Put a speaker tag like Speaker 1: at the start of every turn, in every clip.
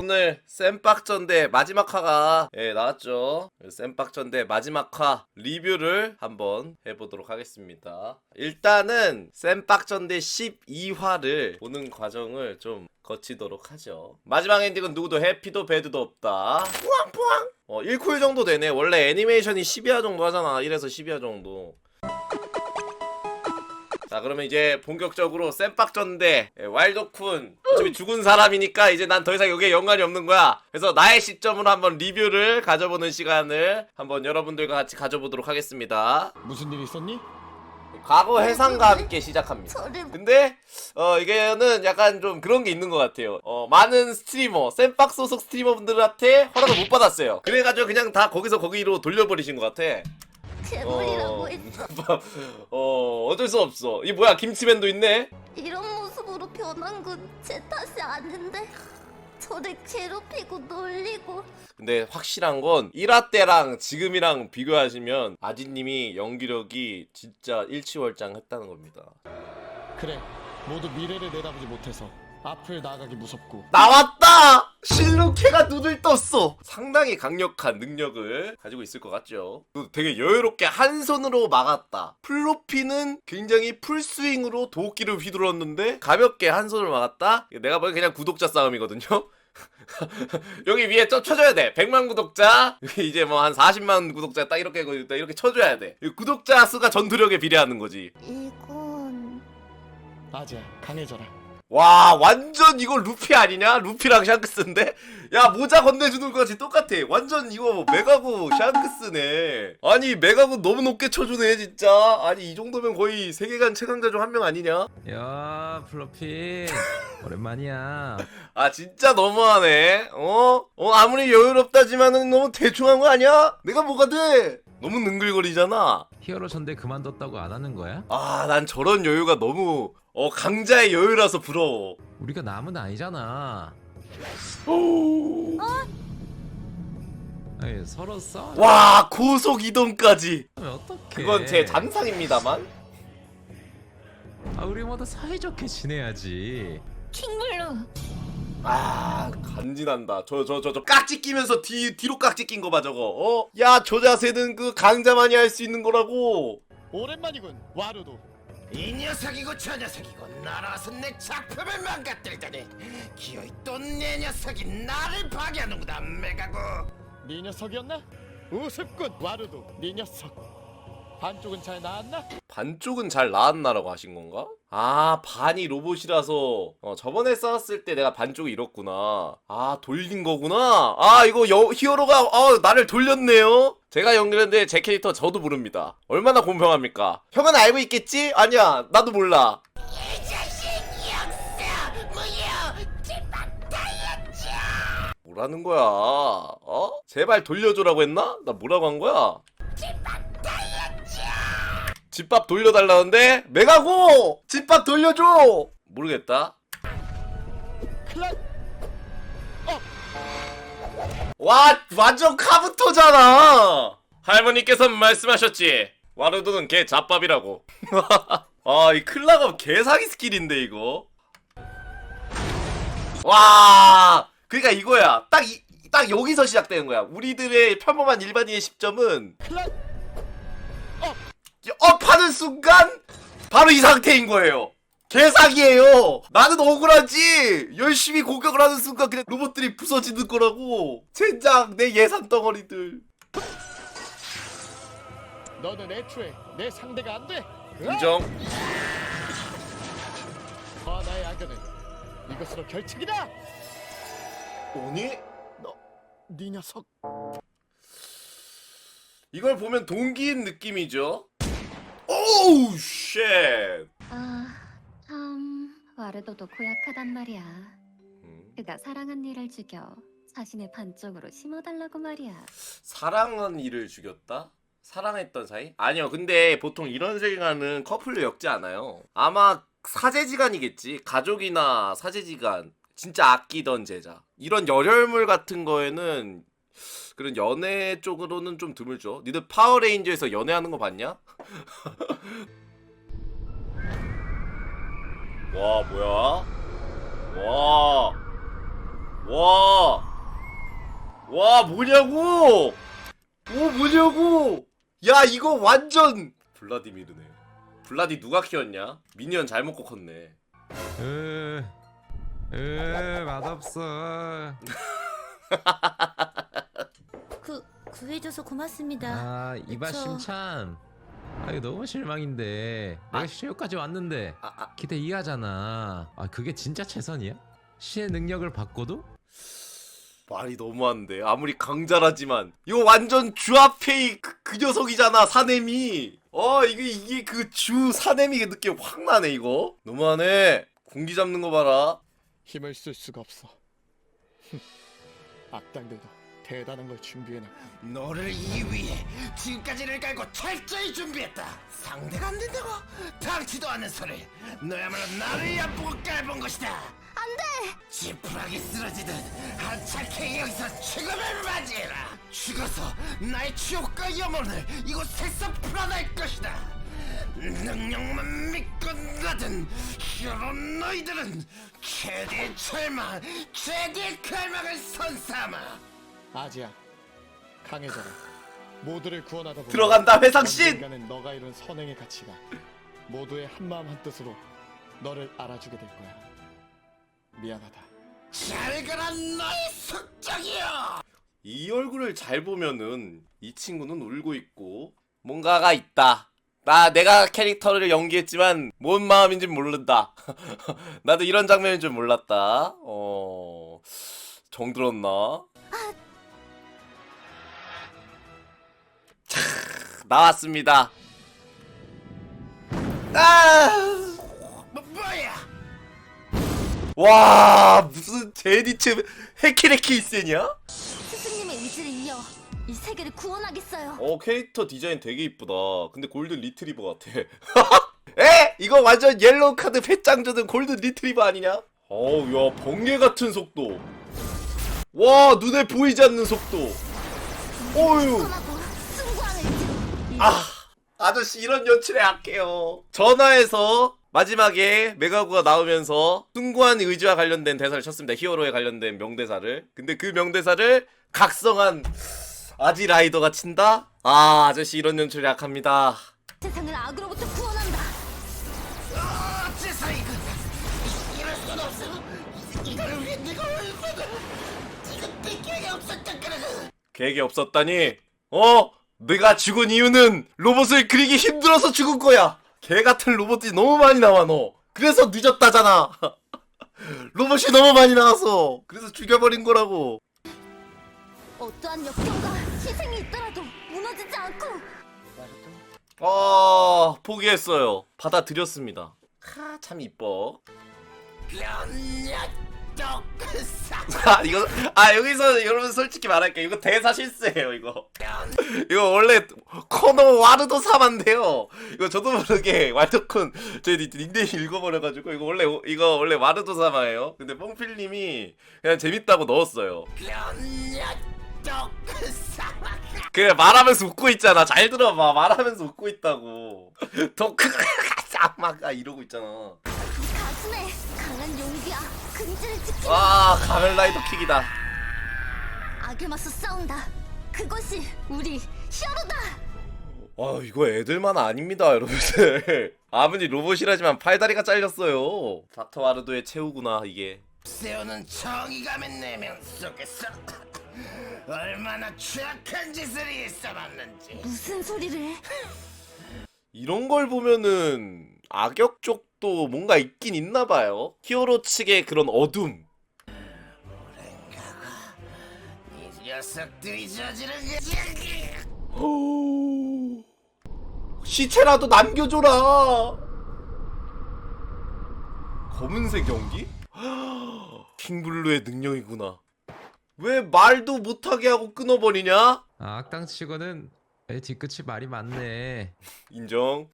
Speaker 1: 오늘 쌤빡전대 마지막 화가 예, 나왔죠. 쌤빡전대 마지막 화 리뷰를 한번 해보도록 하겠습니다. 일단은 쌤빡전대 12화를 보는 과정을 좀 거치도록 하죠. 마지막 엔딩은 누구도 해피도 배드도 없다. 뿌앙뿌앙! 어, 1쿨 정도 되네. 원래 애니메이션이 12화 정도 하잖아. 1에서 12화 정도. 자 그러면 이제 본격적으로 쌤빡전대 예, 와일드쿤 어차피 죽은 사람이니까 이제 난 더 이상 여기에 연관이 없는 거야 그래서 나의 시점으로 한번 리뷰를 가져보는 시간을 한번 여러분들과 같이 가져보도록 하겠습니다
Speaker 2: 무슨 일 있었니?
Speaker 1: 과거 해상과 함께 시작합니다
Speaker 3: 저를
Speaker 1: 근데 어 이게는 약간 좀 그런 게 있는 것 같아요. 어 많은 스트리머 쌤박 소속 스트리머분들한테 허락을 못 받았어요. 그래가지고 그냥 다 거기서 거기로 돌려버리신 것 같아.
Speaker 3: 괴물이라고
Speaker 1: 어,
Speaker 3: 했어.
Speaker 1: 어 어쩔 수 없어. 이 뭐야 김치맨도 있네.
Speaker 3: 이런 모습으로 변한 건 제 탓이 아닌데 저를 괴롭히고 놀리고
Speaker 1: 근데 확실한 건 1화 때랑 지금이랑 비교하시면 아지님이 연기력이 진짜 일치월장했다는 겁니다.
Speaker 2: 그래 모두 미래를 내다보지 못해서 앞을 나아가기 무섭고
Speaker 1: 나왔다! 실루케가 눈을 떴어! 상당히 강력한 능력을 가지고 있을 것 같죠. 또 되게 여유롭게 한 손으로 막았다. 플로피는 굉장히 풀스윙으로 도끼를 휘둘렀는데 가볍게 한 손으로 막았다? 내가 보기엔 그냥 구독자 싸움이거든요? 여기 위에 쳐, 쳐줘야 돼. 100만 구독자, 이제 뭐 한 40만 구독자 딱 이렇게, 이렇게 쳐줘야 돼. 이 구독자 수가 전투력에 비례하는 거지.
Speaker 3: 이건
Speaker 2: 아지야 강해져라
Speaker 1: 와 완전 이거 루피 아니냐? 루피랑 샹크스인데? 야 모자 건네주는 거지 똑같아 완전 이거 메가고 샹크스네 아니 메가고 너무 높게 쳐주네 진짜 아니 이 정도면 거의 세계관 최강자 중 한 명 아니냐?
Speaker 4: 야 플러피 오랜만이야
Speaker 1: 아 진짜 너무하네 어? 어 아무리 여유롭다지만은 너무 대충한 거 아니야? 내가 뭐가 돼? 너무 능글거리잖아.
Speaker 4: 히어로 전대 그만뒀다고 안 하는 거야?
Speaker 1: 아 난 저런 여유가 너무 어 강자의 여유라서 부러워.
Speaker 4: 우리가 남은 아니잖아. 아니 서로 싸우면
Speaker 1: 와 고속 이동까지.
Speaker 4: 어떡해.
Speaker 1: 그건 제 잔상입니다만.
Speaker 4: 아 우리 모두 사이좋게 지내야지.
Speaker 3: 킹블루
Speaker 1: 아 간지난다. 저 저 저 저 깍지 끼면서 뒤 뒤로 깍지 낀 거 봐 저거. 어야 저 자세는 그 강자만이 할 수 있는 거라고.
Speaker 2: 오랜만이군 와루도.
Speaker 5: 이 녀석이고 저 녀석이고 날아와서 내 작품을 망가뜨리다니. 기어이 또 내 녀석이 나를 파괴하는구나 메가고.
Speaker 2: 네 녀석이었나? 우습군 와루도. 네 녀석. 반쪽은 잘 나왔나?
Speaker 1: 반쪽은 잘 나왔나라고 하신 건가? 아 반이 로봇이라서 어, 저번에 싸웠을 때 내가 반쪽이 이렇구나 아 돌린 거구나 아 이거 여, 히어로가 어, 나를 돌렸네요 제가 연결했는데 제 캐릭터 저도 모릅니다 얼마나 공평합니까 형은 알고 있겠지? 아니야 나도 몰라 뭐라는 거야 어? 제발 돌려줘라고 했나? 나 뭐라고 한 거야? 집밥 돌려달라는데? 메가고! 집밥 돌려줘! 모르겠다. 와 완전 카부토잖아! 할머니께서 말씀하셨지. 와르도는 개 잡밥이라고. 아 이 클라가 개사기 스킬인데 이거? 와! 그러니까 이거야. 딱 이, 딱 여기서 시작되는 거야. 우리들의 평범한 일반인의 시점은
Speaker 2: 클락
Speaker 1: 업하는 순간 바로 이 상태인 거예요. 개사기예요. 나는 억울하지. 열심히 공격을 하는 순간 그냥 로봇들이 부서지는 거라고. 젠장 내 예산 덩어리들.
Speaker 2: 너는 애초에 내 상대가 안 돼
Speaker 1: 인정.
Speaker 2: 아 나의 악연은 이것으로 결책이다
Speaker 1: 오니?
Speaker 2: 네 녀석
Speaker 1: 이걸 보면 동기인 느낌이죠. 오우 쉣.
Speaker 3: 아 참 와르도도 고약하단 말이야
Speaker 1: 음,
Speaker 3: 그가 사랑한 이를 죽여 자신의 반쪽으로 심어달라고 말이야
Speaker 1: 사랑한 이를 죽였다? 사랑했던 사이? 아니요. 근데 보통 이런 세계관은 커플로 엮지 않아요. 아마 사제지간이겠지. 가족이나 사제지간. 진짜 아끼던 제자. 이런 열혈물 같은 거에는 그런 연애 쪽으로는 좀 드물죠. 니들 파워레인저에서 연애하는 거 봤냐? 와 뭐야? 와. 와. 와, 뭐냐고! 오, 뭐냐고! 야, 이거 완전! 블라디미르네. 블라디 누가 키웠냐? 미니언 잘못 컸네.
Speaker 4: 으, 으, 맛없어.
Speaker 3: 그 구해줘서 고맙습니다.
Speaker 4: 아, 이봐
Speaker 3: 그쵸.
Speaker 4: 심참. 아, 이거 너무 실망인데. 내가 시효까지 왔는데
Speaker 1: 아, 아,
Speaker 4: 기대 이하잖아. 아, 그게 진짜 최선이야? 시의 능력을 받고도?
Speaker 1: 말이 너무한데. 아무리 강자라지만. 이거 완전 주아페이 그, 그 녀석이잖아, 사nem이. 어, 이게, 이게 그 주 사nem이 느낌 확 나네, 이거. 너무하네. 공기 잡는 거 봐라.
Speaker 2: 힘을 쓸 수가 없어. 악당들도 대단한 걸 준비해놔.
Speaker 5: 너를 이 위에 지금까지를 깔고 철저히 준비했다. 상대가 안 된다고? 당치도 않는 소리. 너야말로 나를 얕보고 깔본 것이다.
Speaker 3: 안 돼!
Speaker 5: 지푸라기 쓰러지듯 한착해 여기서 죽음을 맞이해라. 죽어서 나의 지옥과 영혼을 이곳에서 풀어낼 것이다. 능력만 믿고 나든 히어로 너희들은 최대의 절망, 최대의 갈망을 선삼아.
Speaker 2: 아지야, 강해져라. 모두를 구원하다 보면
Speaker 1: 들어간다, 회상신!
Speaker 2: 언젠가는 너가 이룬 선행의 가치가 모두의 한마음 한뜻으로 너를 알아주게 될 거야. 미안하다.
Speaker 5: 잘 가라 너의 숙적이여.
Speaker 1: 이 얼굴을 잘 보면은 이 친구는 울고 있고 뭔가가 있다. 나 내가 캐릭터를 연기했지만 뭔 마음인지 모른다. 나도 이런 장면인 줄 몰랐다. 어 정 들었나? 나왔습니다. 아!
Speaker 5: 뭐?
Speaker 1: 와 무슨 제니츠 해키레키이센이야?
Speaker 3: 스승님의 의지를 이어 이 세계를 구원하겠어요.
Speaker 1: 어 캐릭터 디자인 되게 이쁘다 근데 골든 리트리버 같아 에? 이거 완전 옐로우 카드 패짱조든 골든 리트리버 아니냐? 어우 야 번개 같은 속도 와 눈에 보이지 않는 속도
Speaker 3: 선하고 이
Speaker 1: 아 아저씨 이런 연출에 약해요 전화에서 마지막에 메가구가 나오면서 숭고한 의지와 관련된 대사를 쳤습니다 히어로에 관련된 명대사를 근데 그 명대사를 각성한 아지 라이더가 친다? 아 아저씨 이런 연출에 약합니다
Speaker 3: 세상을 악으로부터 구원한다.
Speaker 5: 어째서 이거 이럴 순 없어. 이걸 위해 내가 얼마나 이거 내 기억이 없었던 거라고.
Speaker 1: 계획이 없었다니 어? 내가 죽은 이유는 로봇을 그리기 힘들어서 죽은 거야. 개 같은 로봇이 너무 많이 나와 너. 그래서 늦었다잖아. 로봇이 너무 많이 나와서. 그래서 죽여버린 거라고.
Speaker 3: 어떠한 역경과 희생이 있더라도 무너지지 않고.
Speaker 1: 아 포기했어요. 받아들였습니다. 하 참 이뻐.
Speaker 5: 연약독 사.
Speaker 1: 아 이거 아 여기서 여러분 솔직히 말할게요. 이거 대사 실수예요 이거. 이거 원래 코너 와르도 사만데요. 이거 저도 모르게 왈도쿤 제 닉- 닉네임 읽어버려가지고 이거 원래 이거 원래 와르도 사마예요. 근데 뽕필님이 그냥 재밌다고 넣었어요. 그래 말하면서 웃고 있잖아. 잘 들어봐. 말하면서 웃고 있다고. 더크 가막 이러고 있잖아
Speaker 3: 가슴에 강한 용기야 근질을 지키는
Speaker 1: 와 가멜라이더 킥이다
Speaker 3: 악에 맞서 싸운다. 그것이 우리 히어로다.
Speaker 1: 와 이거 애들만 아닙니다 여러분들 아버지 로봇이라지만 팔다리가 잘렸어요 닥터 와르도의 최후구나 이게
Speaker 5: 세우는 정의감의 내면 속에서 얼마나 취약한 짓을 있어봤는지.
Speaker 3: 무슨 소리를 해?
Speaker 1: 이런 걸 보면은 악역 쪽도 뭔가 있긴 있나 봐요 히어로 측의 그런 어둠
Speaker 5: 이 녀석들이 저지른 게
Speaker 1: 오... 시체라도 남겨줘라 검은색 연기? 킹블루의 능력이구나 왜 말도 못하게 하고 끊어버리냐?
Speaker 4: 아, 악당 치고는 에, 뒤끝이 말이 많네.
Speaker 1: 인정.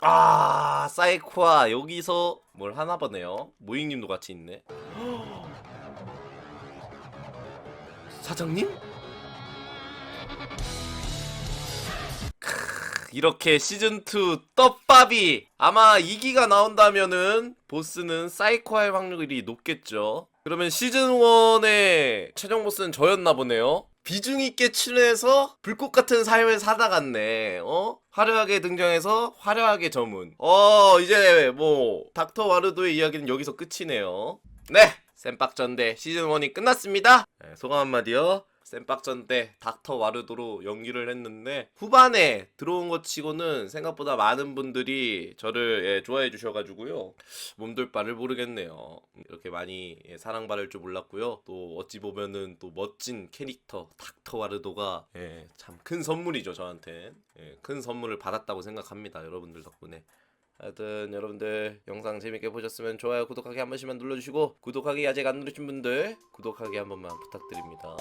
Speaker 1: 아, 사이코아 여기서 뭘 하나 보네요. 모잉님도 같이 있네. 사장님? 크, 이렇게 시즌2 떡밥이 아마 2기가 나온다면은 보스는 사이코할 확률이 높겠죠. 그러면 시즌 1의 최종 보스는 저였나 보네요. 비중 있게 칠해서 불꽃 같은 삶을 살아갔네. 어? 화려하게 등장해서 화려하게 저문. 어, 이제 뭐 닥터 와르도의 이야기는 여기서 끝이네요. 네, 쌤빡전대 시즌 1이 끝났습니다. 네, 소감 한마디요. 쌤빡전 때 닥터 와르도로 연기를 했는데 후반에 들어온 것 치고는 생각보다 많은 분들이 저를 예, 좋아해 주셔가지고요. 몸둘 바를 모르겠네요. 이렇게 많이 예, 사랑받을 줄 몰랐고요. 또 어찌 보면은 또 멋진 캐릭터 닥터 와르도가 예, 참 큰 선물이죠 저한테. 예, 큰 선물을 받았다고 생각합니다 여러분들 덕분에. 하여튼 여러분들 영상 재밌게 보셨으면 좋아요 구독하기 한 번씩만 눌러주시고 구독하기 아직 안 누르신 분들 구독하기 한 번만 부탁드립니다